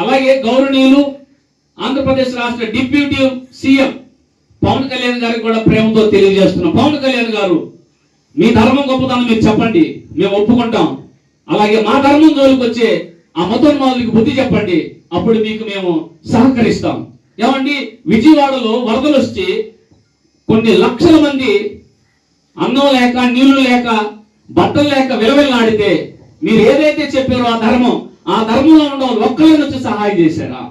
అలాగే గౌరవనీయులు ఆంధ్రప్రదేశ్ రాష్ట్ర డిప్యూటీ సీఎం పవన్ కళ్యాణ్ గారికి కూడా ప్రేమతో తెలియజేస్తున్నాం. పవన్ కళ్యాణ్ గారు మీ ధర్మం గొప్పదనం మీరు చెప్పండి. మేము ఒప్పుకుంటాం. అలాగే మా ధర్మం జోలికి వచ్చే ఆ మతోన్మాదులకి బుద్ధి చెప్పండి. అప్పుడు మీకు మేము సహకరిస్తాం. ఏమండి? విజయవాడలో వరదలు వచ్చి కొన్ని లక్షల మంది అన్నం లేక నీళ్ళు లేక బట్టలు లేక విలవిల్లాడితే మీరు ఏదైతే చెప్పారో ఆ ధర్మం ఆ ధర్మంలో ఉన్న వాళ్ళు ఒక్కరిని వచ్చి సహాయం చేశారా?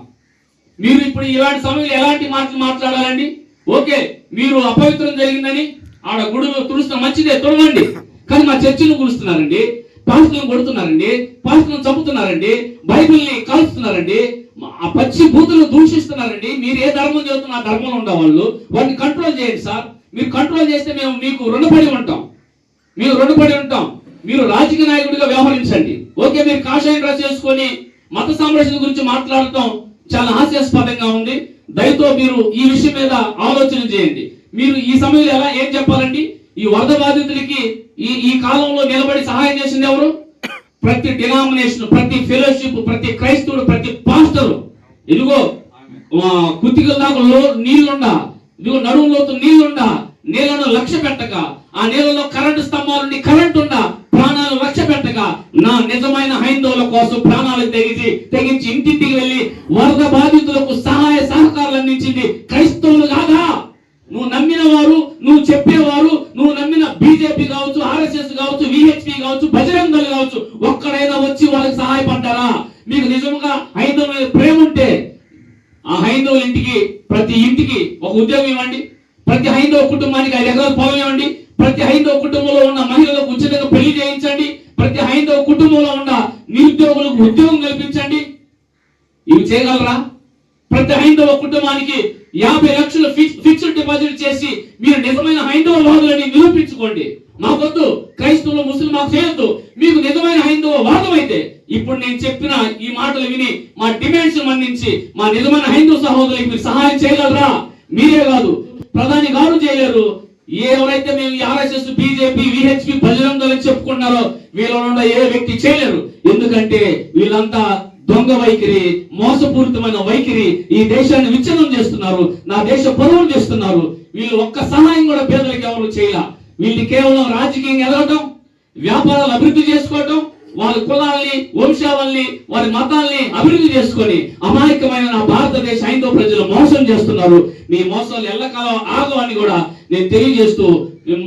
మీరు ఇప్పుడు ఇలాంటి సమయంలో ఎలాంటి మాటలు మాట్లాడాలండి? ఓకే మీరు అపవిత్రం జరిగిందని ఆడ గుడులు తుడుస్తున్న మంచిదే తుడవండి కానీ మా చర్చిని కులుస్తున్నారండి పాస్టులను కొడుతున్నారండి పాస్టులను చంపుతున్నారండి బైబిల్ని కలుస్తున్నారండి ఆ పచ్చి బూతులను దూషిస్తున్నారండి. మీరు ఏ ధర్మం చదువుతున్న ఆ ధర్మంలో ఉండేవాళ్ళు వాటిని కంట్రోల్ చేయండి సార్. మీరు కంట్రోల్ చేస్తే మేము మీకు రుణపడి ఉంటాం. మేము రుణపడి ఉంటాం. మీరు రాజకీయ నాయకుడిగా వ్యవహరించండి. ఓకే మీరు కాషాయం డ్రెస్ చేసుకొని మత సంరక్షణ గురించి మాట్లాడటం చాలా హాస్యాస్పదంగా ఉంది. దయతో మీరు ఈ విషయం మీద ఆలోచన చేయండి. మీరు ఈ సమయంలో ఎలా ఏం చెప్పాలండి? ఈ వరద బాధితులకి ఈ ఈ కాలంలో నిలబడి సహాయం చేసింది ఎవరు? ప్రతి డినామినేషన్ ప్రతి ఫెలోషిప్ ప్రతి క్రైస్తవుడు ప్రతి పాస్టర్. ఇదిగో ఆ, కుతికల దాకా లో నీళ్ళుండా. ఇదిగో నడుములోతు నీళ్ళుండా. నీళ్ళను లక్ష్య పెట్టక. ఆ నీళ్ళలో కరెంటు స్తంభాలు కరెంట్ ఉండా ప్రాణాలు నా నిజమైన హైందవుల కోసం ప్రాణాలు తెగించి తెగించి ఇంటింటికి వెళ్ళి వరద బాధితులకు సహాయ సహకారాలు అందించింది క్రైస్తవులు కాదా? నువ్వు నమ్మిన వారు నువ్వు చెప్పేవారు నువ్వు నమ్మిన బీజేపీ కావచ్చు ఆర్ఎస్ఎస్ కావచ్చు విహెచ్పి కావచ్చు బజరంగలు కావచ్చు ఒక్కడైనా వచ్చి వాళ్ళకి సహాయపడ్డారా? మీకు నిజంగా హైందవుల మీద ప్రేమ ఉంటే ఆ హైందవుల ఇంటికి ప్రతి ఇంటికి ఒక ఉద్యోగం ఇవ్వండి. ప్రతి హైందవ కుటుంబానికి ఐదు ఎకరాల పొలం ఇవ్వండి. ప్రతి హైందవ కుటుంబంలో ఉన్న మహిళలకు ఉచితంగా పెళ్ళి చేయించండి ప్రతి హైందవ కుటుంబంలో ఉన్న నిరుద్యోగులకు ఉద్యోగం కల్పించండి. ఇవి చేయగలరా? ప్రతి హైందవ కుటుంబానికి యాభై లక్షలు ఫిక్స్ ఫిక్స్డ్ డిపాజిట్ చేసి మీరు నిజమైన హైందవ వాదులని నిరూపించుకోండి. మాకొద్దు. క్రైస్తవులు ముస్లిం మాకు చేయొద్దు. మీకు నిజమైన హైందవ వాదం అయితే ఇప్పుడు నేను చెప్పిన ఈ మాటలు విని మా డిమాండ్స్ మన్నించి మా నిజమైన హైందవ సహోదరులకు మీరు సహాయం చేయగలరా? మీరే కాదు. ప్రధాని గారు చేయలేరు. ఎవరైతే మేము ఆర్ఎస్ఎస్ బీజేపీ విహెచ్పి బజరంగ చెప్పుకున్నారో వీళ్ళలో ఏ వ్యక్తి చేయలేరు. ఎందుకంటే వీళ్ళంతా దొంగ వైఖరి మోసపూరితమైన వైఖరి ఈ దేశాన్ని విచ్ఛిన్నం చేస్తున్నారు నా దేశ పరువులు చేస్తున్నారు. వీళ్ళు ఒక్క సహాయం కూడా పేదలకు ఎవరు చేయాల. వీళ్ళు కేవలం రాజకీయంగా ఎదగటం వ్యాపారాలు అభివృద్ధి చేసుకోవటం వాళ్ళ కులాల్ని వంశావల్ని వారి మతాల్ని అభివృద్ధి చేసుకొని అమాయకమైన నా భారతదేశ హైందవ ప్రజలు మోసం చేస్తున్నారు. మీ మోసాలు ఎల్లకాలం ఆగవని కూడా నేను తెలియజేస్తూ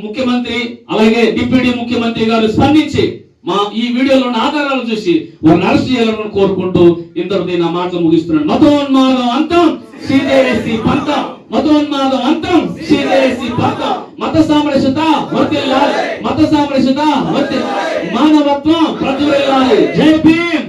ముఖ్యమంత్రి అలాగే డిప్యూటీ ముఖ్యమంత్రి గారు స్పందించి మా ఈ వీడియోలో ఉన్న ఆధారాలు చూసి వారిని అరెస్ట్ చేయాలని కోరుకుంటూ ఇంతటితో నా మాటలు ముగిస్తున్నాను. మతోన్మాదం అంతం సీదేసి పంత. మతోన్మాదం అంతం సీదేసి పంత. మత సామరస్యత వర్తిల్లాలి. మత సామరస్యత వర్తి మానవత్వం ప్రజ్వలిల్లాలి జై భీమ్.